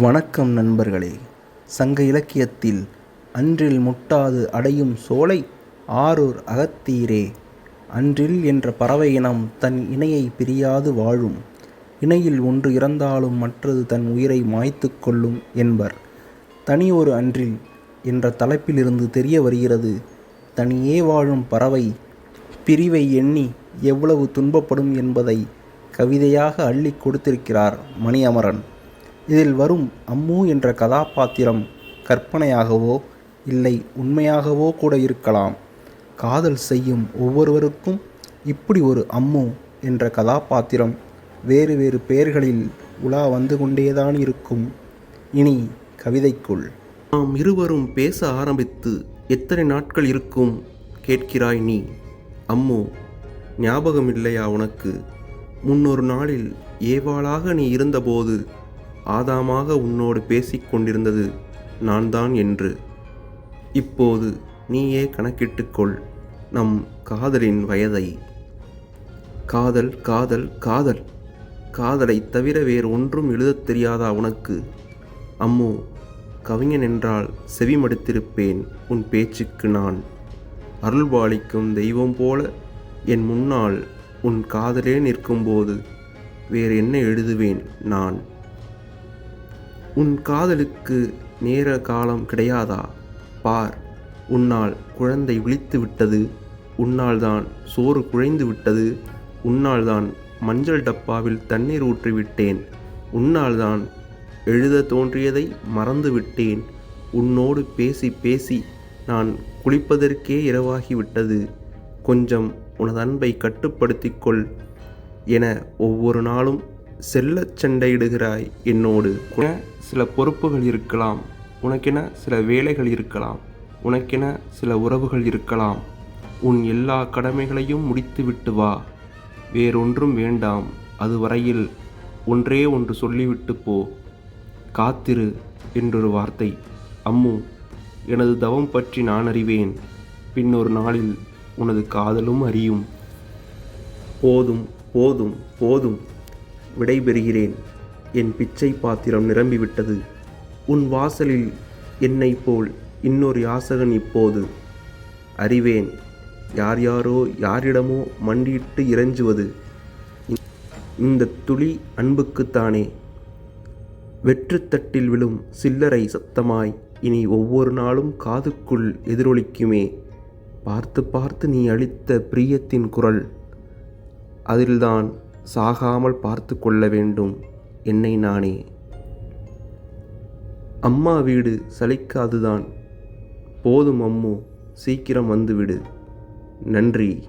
வணக்கம் நண்பர்களே. சங்க இலக்கியத்தில் அன்றில் முட்டாது அடையும் சோலை ஆரூர் அகத்தீரே. அன்றில் என்ற பறவை இனம் தன் இணையை பிரியாது வாழும். இணையில் ஒன்று இறந்தாலும் மற்றது தன் உயிரை மாய்த்து கொள்ளும் என்பர். தனி ஒரு அன்றில் என்ற தலைப்பிலிருந்து தெரிய வருகிறது. தனியே வாழும் பறவை பிரிவை எண்ணி எவ்வளவு துன்பப்படும் என்பதை கவிதையாக அள்ளி கொடுத்திருக்கிறார் மணியமரன். இதில் வரும் அம்மு என்ற கதாபாத்திரம் கற்பனையாகவோ இல்லை உண்மையாகவோ கூட இருக்கலாம். காதல் செய்யும் ஒவ்வொருவருக்கும் இப்படி ஒரு அம்மு என்ற கதாபாத்திரம் வேறு வேறு பெயர்களில் உலா வந்து கொண்டேதான் இருக்கும். இனி கவிதைக்குள். நாம் இருவரும் பேச ஆரம்பித்து எத்தனை நாட்கள் இருக்கும் கேட்கிறாய் நீ? அம்மு ஞாபகம் இல்லையா உனக்கு? முன்னொரு நாளில் ஏவாளாக நீ இருந்தபோது ஆதாமாக உன்னோடு பேசிக் கொண்டிருந்தது நான் தான் என்று. இப்போது நீயே கணக்கிட்டுக்கொள் நம் காதலின் வயதை. காதல் காதல் காதல். காதலை தவிர வேறு ஒன்றும் எழுதத் தெரியாதா உனக்கு? அம்மு கவிஞன் என்றால் செவிமடுத்திருப்பேன் உன் பேச்சுக்கு நான். அருள்பாலிக்கும் தெய்வம் போல என் முன்னால் உன் காதலே நிற்கும்போது வேறு என்ன எழுதுவேன் நான்? உன் காதலுக்கு நேர காலம் கிடையாதா? பார் உன்னால் குழந்தை விழித்து விட்டது உன்னால் தான் சோறு குழைந்து விட்டது உன்னால் தான் மஞ்சள் டப்பாவில் தண்ணீர் ஊற்றிவிட்டேன் உன்னால் தான் எழுத தோன்றியதை மறந்து விட்டேன் உன்னோடு பேசி பேசி நான் குளிப்பதற்கே இரவாகிவிட்டது கொஞ்சம் உனது அன்பை கட்டுப்படுத்திக் கொள் என ஒவ்வொரு நாளும் செல்ல சண்டையிடுகிறாய் என்னோடு. சில பொறுப்புகள் இருக்கலாம். உனக்கென சில வேலைகள் இருக்கலாம். உனக்கென சில உறவுகள் இருக்கலாம். உன் எல்லா கடமைகளையும் முடித்துவிட்டு வா. வேறொன்றும் வேண்டாம். அதுவரையில் ஒன்றே ஒன்று சொல்லிவிட்டு போ. காத்திரு என்றொரு வார்த்தை. அம்மு எனது தவம் பற்றி நான் அறிவேன். பின்னொரு நாளில் உனது காதலும் அறியும். போதும் போதும் போதும். விடைபெறுகிறேன். என் பிச்சை பாத்திரம் நிரம்பிவிட்டது. உன் வாசலில் என்னை போல் இன்னொரு யாசகன் இப்போது. அறிவேன் யார் யாரோ யாரிடமோ மண்டியிட்டு இறைஞ்சுவது. இந்த துளி அன்புக்குத்தானே வெற்றுத்தட்டில் விழும் சில்லறை சத்தமாய் இனி ஒவ்வொரு நாளும் காதுக்குள் எதிரொலிக்குமே. பார்த்து பார்த்து நீ அளித்த பிரியத்தின் குரல். அதில்தான் சாகாமல் பார்த்து கொள்ள வேண்டும். என்னை நானே. அம்மா வீடு சலிக்காதுதான். போதும் அம்மு சீக்கிரம் வந்துவிடு. நன்றி.